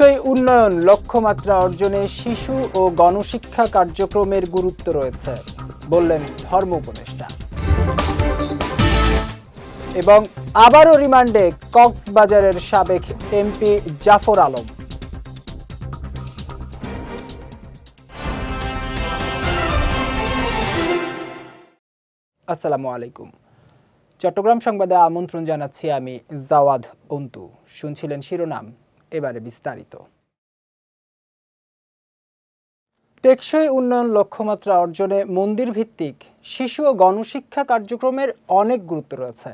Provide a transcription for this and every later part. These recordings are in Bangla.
টেকসই উন্নয়ন, লক্ষ্যমাত্রা অর্জনে শিশু ও গণশিক্ষা কার্যক্রমের গুরুত্ব রয়েছে, বললেন ধর্ম উপদেষ্টা। এবং আবারও রিমান্ডে কক্সবাজারের সাবেক এমপি জাফর আলম। আসসালামু আলাইকুম। চট্টগ্রাম সংবাদে আমন্ত্রণ জানাচ্ছি আমি জাওয়াদ অন্তু। শুনছিলেন শিরোনাম। এবারে বিস্তারিত। টেকসই উন্নয়ন লক্ষ্যমাত্রা অর্জনে মন্দির ভিত্তিক শিশু ও গণশিক্ষা কার্যক্রমের অনেক গুরুত্ব রয়েছে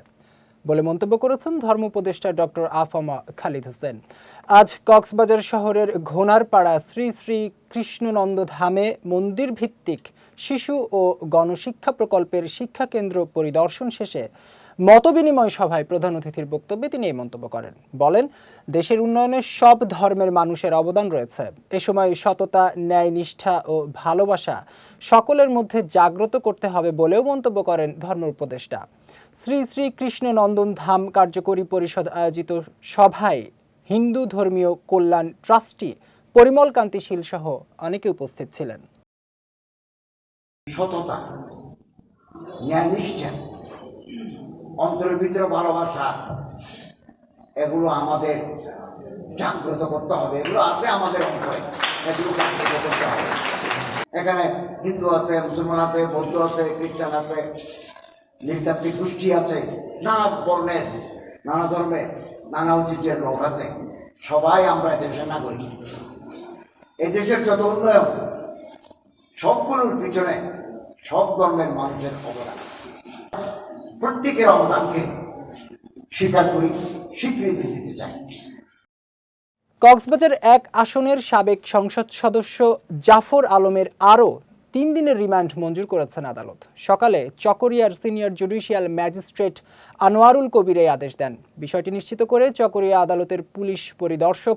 বলে মন্তব্য করেছেন ধর্ম উপদেষ্টা ডক্টর আফামা খালিদ হোসেন। আজ কক্সবাজার শহরের ঘোনারপাড়া শ্রী শ্রী কৃষ্ণনন্দ ধামে মন্দির ভিত্তিক শিশু ও গণশিক্ষা প্রকল্পের শিক্ষা কেন্দ্র পরিদর্শন শেষে মতবিনিময় সভায় প্রধান অতিথির বক্তব্যে তিনি এই মন্তব্য করেন। বলেন, দেশের উন্নয়নে সব ধর্মের মানুষের অবদান রয়েছে। এ সময় সততা, ন্যায়, নিষ্ঠা ও ভালোবাসা সকলের মধ্যে জাগ্রত করতে হবে বলেও মন্তব্য করেন ধর্ম উপদেষ্টা। শ্রী শ্রী কৃষ্ণ নন্দন ধাম কার্যকরী পরিষদ আয়োজিত সভায় হিন্দু ধর্মীয় কল্যাণ ট্রাস্টি পরিমল কান্তি শীল সহ অনেকে উপস্থিত ছিলেন। সততা, ন্যায়, নিষ্ঠা অন্তরের ভিতরে ভালোবাসা, এগুলো আমাদের জাগ্রত করতে হবে। এগুলো আছে আমাদের অন্তরে, এগুলো জাগ্রত করতে হবে। এখানে হিন্দু আছে, মুসলমান আছে, বৌদ্ধ আছে, খ্রিস্টান আছে নৃতাত্ত্বিক গোষ্ঠী আছে, নানা বর্ণের, নানা ধর্মের, নানা ঐতিহ্যের লোক আছে। সবাই আমরা দেশের নাগরিক। এই দেশের যত উন্নয়ন, সবগুলোর পিছনে সব ধর্মের মানুষের অবদান। প্রত্যেকের অবদানকে স্বীকার করি, স্বীকৃতি দিতে চাই। কক্সবাজার এক আসনের সাবেক সংসদ সদস্য জাফর আলমের আরও তিন দিনের রিমান্ড মঞ্জুর করেছেন আদালত। সকালে চকরিয়ার senior judicial magistrate Anwarul Kabir এই আদেশ দেন। বিষয়টি নিশ্চিত করে চকরিয়া আদালতের পুলিশ পরিদর্শক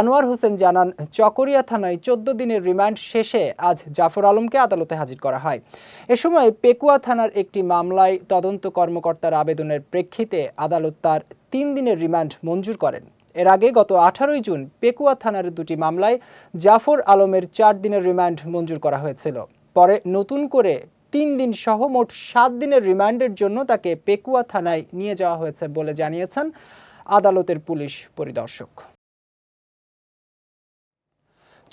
আনোয়ার হোসেন জানান, চকরিয়া থানায় চোদ্দ দিনের রিমান্ড শেষে আজ জাফর আলমকে আদালতে হাজির করা হয়। এ সময় পেকুয়া থানার একটি মামলায় তদন্ত কর্মকর্তার আবেদনের প্রেক্ষিতে আদালত তার তিন দিনের রিমান্ড মঞ্জুর করেন। এর আগে গত আঠারোই জুন পেকুয়া থানার দুটি মামলায় জাফর আলমের চার দিনের রিমান্ড মঞ্জুর করা হয়েছিল। পরে নতুন করে তিন দিন সহ মোট সাত দিনের রিমান্ডের জন্য তাকে পেকুয়া থানায় নিয়ে যাওয়া হয়েছে বলে জানিয়েছেন আদালতের পুলিশ পরিদর্শক।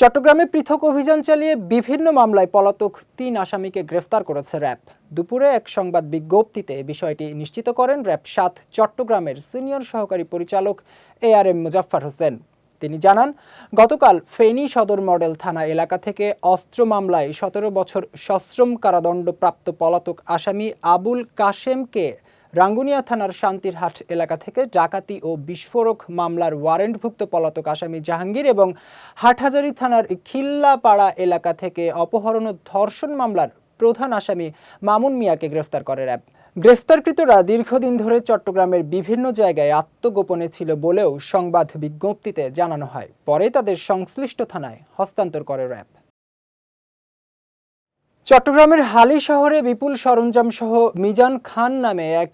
চট্টগ্রামে পৃথক অভিযান চালিয়ে বিভিন্ন মামলায় পলাতক তিন আসামিকে গ্রেফতার করেছে র্যাব। দুপুরে এক সংবাদ বিজ্ঞপ্তিতে বিষয়টি নিশ্চিত করেন র্যাব সাত চট্টগ্রামের সিনিয়র সহকারী পরিচালক A R M Muzaffar Hossain. তিনি জানান, গতকাল ফেনী সদর মডেল থানা এলাকা থেকে অস্ত্র মামলায় সতেরো বছর সশ্রম কারাদণ্ডপ্রাপ্ত পলাতক আসামি আবুল কাশেমকে রাঙ্গুনিয়া থানার শান্তিরহাট এলাকা থেকে ডাকাতি ও বিস্ফোরক মামলার ওয়ারেন্টভুক্ত পলাতক আসামি জাহাঙ্গীর এবং হাটহাজারী থানার খিল্লাপাড়া এলাকা থেকে অপহরণ ও ধর্ষণ মামলার প্রধান আসামি মামুন মিয়াকে গ্রেফতার করে র্যাব। গ্রেফতারকৃতরা দীর্ঘদিন ধরে চট্টগ্রামের বিভিন্ন জায়গায় আত্মগোপনে ছিল বলেও সংবাদ বিজ্ঞপ্তিতে জানানো হয়। পরে তাদের সংশ্লিষ্ট থানায় হস্তান্তর করে র্যাব। চট্টগ্রামের হালি শহরে বিপুল সরঞ্জাম সহ মিজান খান নামে এক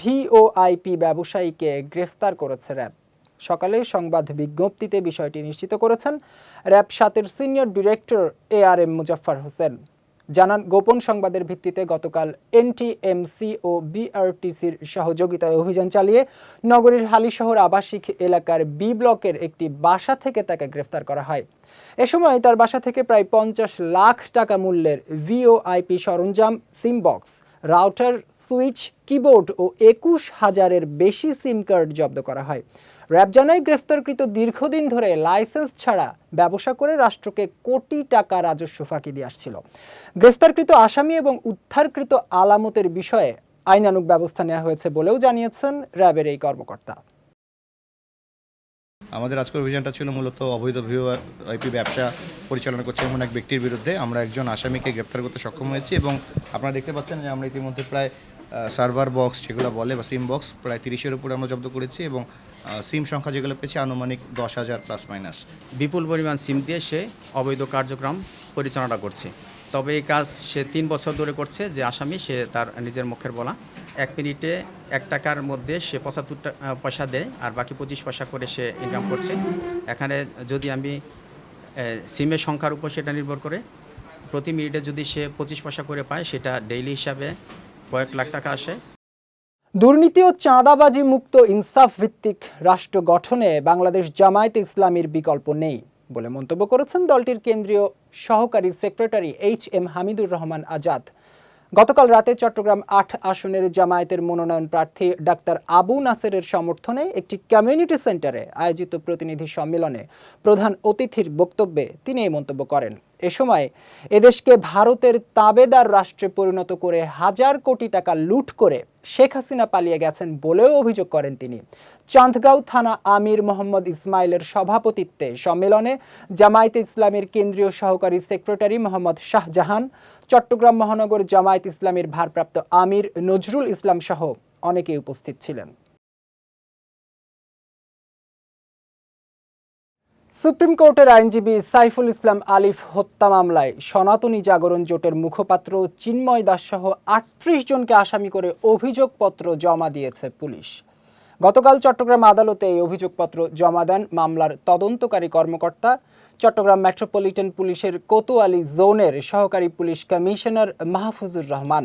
ভিওআইপি ব্যবসায়ীকে গ্রেফতার করেছে র্যাব। সকালে সংবাদ বিজ্ঞপ্তিতে বিষয়টি নিশ্চিত করেছেন র্যাব সাতের senior director A R M Muzaffar Hossain. জানান, গোপন সংবাদের ভিত্তিতে গতকাল এনটিএমসি ও বিআরটিসির সহযোগিতায় অভিযান চালিয়ে নগরীর হালিশহর আবাসিক এলাকার বি ব্লকের একটি বাসা থেকে তাকে গ্রেফতার করা হয়। এ সময় তার বাসা থেকে প্রায় পঞ্চাশ লাখ টাকা মূল্যের ভিওআইপি সরঞ্জাম, SIM box, router, switch, keyboard ও একুশ হাজারের বেশি সিম কার্ড জব্দ করা হয়। র্যাব জানায় গ্রেফতারকৃত দীর্ঘদিন ধরে লাইসেন্স ছাড়া ব্যবসা করে রাষ্ট্রকে কোটি টাকা রাজস্ব ফাঁকি দিয়ে আসছিল। গ্রেফতারকৃত আসামি এবং উদ্ধারকৃত আলামতের বিষয়ে আইনানুগ ব্যবস্থা নেওয়া হয়েছে বলেও জানিয়েছেন র্যাবের এই কর্মকর্তা। আমাদের আজকের অভিযানটা ছিল মূলত অবৈধ ভিওআইপি ব্যবসা পরিচালনা করছে এমন এক ব্যক্তির বিরুদ্ধে। আমরা একজন আসামিকে গ্রেপ্তার করতে সক্ষম হয়েছি এবং আপনারা দেখতে পাচ্ছেন যে আমরা ইতিমধ্যে প্রায় সার্ভার বক্স যেগুলো বলে বা সিম বক্স প্রায় তিরিশের উপরে আমরা জব্দ করেছি এবং সিম সংখ্যা যেগুলো পেয়েছি আনুমানিক দশ হাজার প্লাস মাইনাস বিপুল পরিমাণ সিম দিয়ে সে অবৈধ কার্যক্রম পরিচালনা করছে। তবে এই কাজ সে তিন বছর ধরে করছে যে আসামি, সে তার নিজের মুখের বলা। এক মিনিটে এক টাকার মধ্যে সে পঁচাত্তর পয়সা দেয় আর বাকি পঁচিশ পয়সা করে সে ইনকাম করছে। এখানে যদি আমি সিমের সংখ্যার উপর সেটা নির্ভর করে, প্রতি মিনিটে যদি সে পঁচিশ পয়সা করে পায়, সেটা ডেইলি হিসাবে কয়েক লাখ টাকা আসে। দুর্নীতি ও চাঁদাবাজি মুক্ত ইনসাফ ভিত্তিক রাষ্ট্র গঠনে বাংলাদেশ জামায়াতে ইসলামীর বিকল্প নেই বলে মন্তব্য করেছেন দলটির কেন্দ্রীয় সহকারী secretary H M Hamidur Rahman Azad. গতকাল রাতে চট্টগ্রাম আট আসনের জামায়াতের মনোনয়ন প্রার্থী ডাক্তার আবু নাসেরের সমর্থনে একটি কমিউনিটি সেন্টারে আয়োজিত প্রতিনিধি সম্মেলনে প্রধান অতিথির বক্তব্যে তিনি এই মন্তব্য করেন। এ সময় এদেশকে ভারতের তাবেদার রাষ্ট্রে পরিণত করে হাজার কোটি টাকা লুট করে শেখ হাসিনা পালিয়ে গেছেন বলেও অভিযোগ করেন তিনি। চাঁদগাঁও থানা আমির মোহাম্মদ ইসমাইলের সভাপতিত্বে সম্মেলনে জামায়াতে ইসলামের কেন্দ্রীয় সহকারী সেক্রেটারি মোহাম্মদ শাহজাহান, চট্টগ্রাম মহানগর জামায়াত ইসলামের ভারপ্রাপ্ত আমির নজরুল ইসলাম সহ অনেকেই উপস্থিত ছিলেন। সুপ্রিম কোর্টের আইনজীবী সাইফুল ইসলাম আলিফ হত্যা মামলায় সনাতনী জাগরণ জোটের মুখপাত্র চিন্ময় দাস সহ আটত্রিশ জনকে আসামি করে অভিযোগপত্র জমা দিয়েছে পুলিশ। গতকাল চট্টগ্রাম আদালতে এই অভিযোগপত্র জমা দেন মামলার তদন্তকারী কর্মকর্তা। চট্টগ্রাম মেট্রোপলিটন পুলিশের কোতোয়ালি জোনের সহকারী পুলিশ কমিশনার মাহফুজুর রহমান।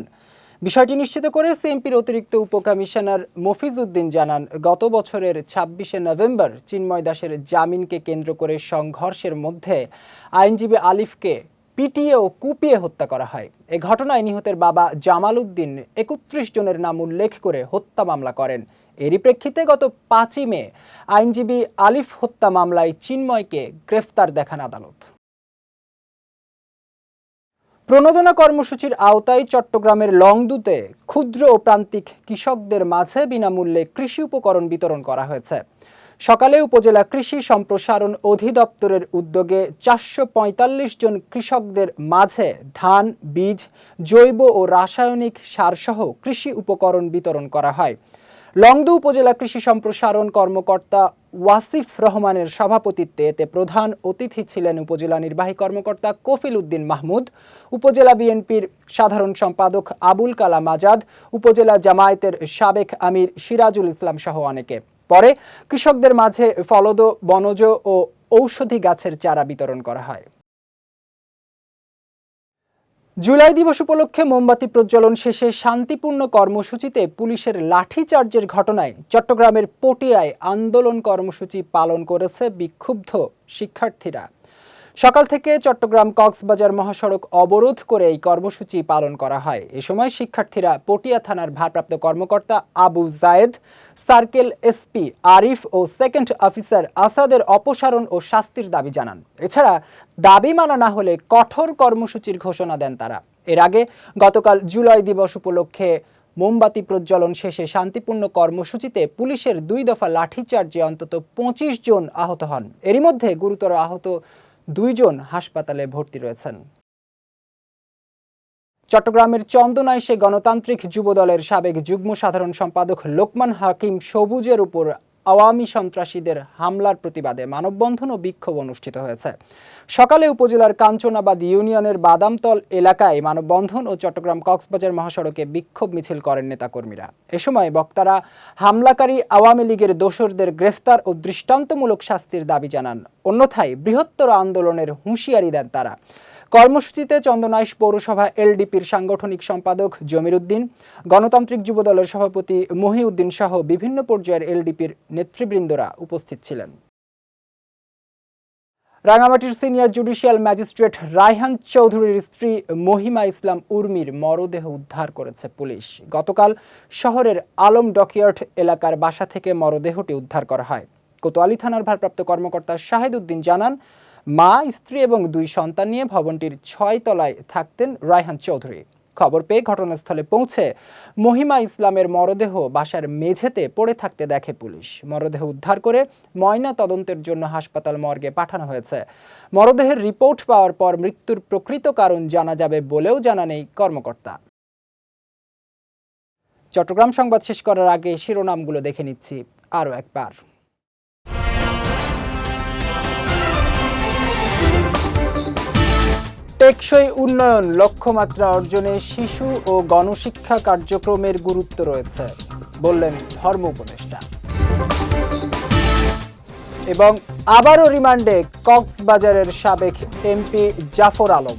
বিষয়টি নিশ্চিত করে সিএমপির অতিরিক্ত উপকমিশনার মফিজউদ্দিন জানান, গত বছরের ছাব্বিশে নভেম্বর চিন্ময় দাসের জামিনকে কেন্দ্র করে সংঘর্ষের মধ্যে আইনজীবী আলিফকে পিটিয়ে ও কুপিয়ে হত্যা করা হয়। এ ঘটনায় নিহতের বাবা জামাল উদ্দিন একত্রিশ জনের নাম উল্লেখ করে হত্যা মামলা করেন। এরই প্রেক্ষিতে গত পাঁচই মে আইনজীবী আলিফ হত্যা মামলায় চিন্ময়কে গ্রেফতার দেখান আদালত। প্রণোদনা কর্মসূচির আওতায় চট্টগ্রামের লংদুতে ক্ষুদ্র ও প্রান্তিক কৃষকদের মাঝে বিনামূল্যে কৃষি উপকরণ বিতরণ করা হয়েছে। সকালে উপজেলা কৃষি সম্প্রসারণ অধিদপ্তরের উদ্যোগে চারশো পঁয়তাল্লিশ জন কৃষকদের মাঝে ধান, বীজ, জৈব ও রাসায়নিক সারসহ কৃষি উপকরণ বিতরণ করা হয়। লংদু উপজেলা কৃষি সম্প্রসারণ কর্মকর্তা ওয়াসিফ রহমানের সভাপতিত্বে এতে প্রধান অতিথি ছিলেন উপজেলা নির্বাহী কর্মকর্তা কফিল উদ্দিন মাহমুদ, উপজেলা বিএনপির সাধারণ সম্পাদক আবুল কালাম আজাদ, উপজেলা জামায়াতের সাবেক আমির সিরাজুল ইসলাম সহ অনেকে। পরে কৃষকদের মাঝে ফলদ, বনজ ও ঔষধি গাছের চারা বিতরণ করা হয়। জুলাই দিবস উপলক্ষে মোমবাতি প্রজ্বলন শেষে শান্তিপূর্ণ কর্মসূচিতে পুলিশের লাঠিচার্জের ঘটনায় চট্টগ্রামের পটিয়ায় আন্দোলন কর্মসূচি পালন করেছে বিক্ষুব্ধ শিক্ষার্থীরা। সকাল থেকে চট্টগ্রাম কক্সবাজার মহাসড়ক অবরোধ করে এই কর্মসূচি পালন করা হয়। এ সময় শিক্ষার্থীরা পটিয়া থানার ভারপ্রাপ্ত কর্মকর্তা আবু জায়েদ, সার্কেল এসপি আরিফ ও সেকেন্ড অফিসার আসাদের অপসারণ ও শাস্তির দাবি জানান। এছাড়া দাবি মানা না হলে কঠোর কর্মসূচির ঘোষণা দেন তারা। এর আগে গতকাল জুলাই দিবস উপলক্ষে মোমবাতি প্রজ্বলন শেষে শান্তিপূর্ণ কর্মসূচিতে পুলিশের দুই দফা লাঠিচার্জে অন্তত পঁচিশ জন আহত হন। এরই মধ্যে গুরুতর আহত দুইজন হাসপাতালে ভর্তি রয়েছেন। চট্টগ্রামের চন্দনাইশে গণতান্ত্রিক যুবদলের সাবেক যুগ্ম সাধারণ সম্পাদক লোকমান হাকিম সবুজের উপর আওয়ামী সন্ত্রাসীদের হামলার প্রতিবাদে মানববন্ধন ও বিক্ষোভ অনুষ্ঠিত হয়েছে। সকালে উপজেলার কাঞ্চনাবাদ ইউনিয়নের বাদামতল এলাকায় মানববন্ধন ও চট্টগ্রাম কক্সবাজার মহাসড়কে বিক্ষোভ মিছিল করেন নেতাকর্মীরা। এ সময় বক্তারা হামলাকারী আওয়ামী লীগের দোসরদের গ্রেফতার ও দৃষ্টান্তমূলক শাস্তির দাবি জানান। অন্যথায় বৃহত্তর আন্দোলনের হুঁশিয়ারি দেন তারা। কর্মসূচিতে চন্দনাইশ পৌরসভা এলডিপির সাংগঠনিক সম্পাদক জমির উদ্দিন গণতান্ত্রিক যুবদলের সভাপতি মহিউদ্দিন সহ বিভিন্ন পর্যায়ের এলডিপির নেতৃবৃন্দরা উপস্থিত ছিলেন। রাঙামাটির সিনিয়র জুডিশিয়াল ম্যাজিস্ট্রেট রায়হান চৌধুরীর স্ত্রী মহিমা ইসলাম উর্মির মরদেহ উদ্ধার করেছে পুলিশ। গতকাল শহরের আলম ডকইয়ার্ড এলাকার বাসা থেকে মরদেহটি উদ্ধার করা হয়। কোতোয়ালি থানার ভারপ্রাপ্ত কর্মকর্তা শাহিদ উদ্দিন জানান মা, স্ত্রী এবং দুই সন্তান নিয়ে ভবনটির ছয় তলায় থাকতেন রায়হান চৌধুরী। খবর পেয়ে ঘটনাস্থলে পৌঁছে মহিমা ইসলামের মরদেহ বাসার মেঝেতে পড়ে থাকতে দেখে পুলিশ। মরদেহ উদ্ধার করে ময়না তদন্তের জন্য হাসপাতাল মর্গে পাঠানো হয়েছে। মরদেহের রিপোর্ট পাওয়ার পর মৃত্যুর প্রকৃত কারণ জানা যাবে বলেও জানান এই কর্মকর্তা। চট্টগ্রাম সংবাদ শেষ করার আগে শিরোনামগুলো দেখে নিচ্ছি। আরও একবার। টেকসই উন্নয়ন লক্ষ্যমাত্রা অর্জনে শিশু ও গণশিক্ষা কার্যক্রমের গুরুত্ব রয়েছে, বললেন ধর্ম উপদেষ্টা। এবং আবারও রিমান্ডে কক্সবাজারের সাবেক এমপি জাফর আলম।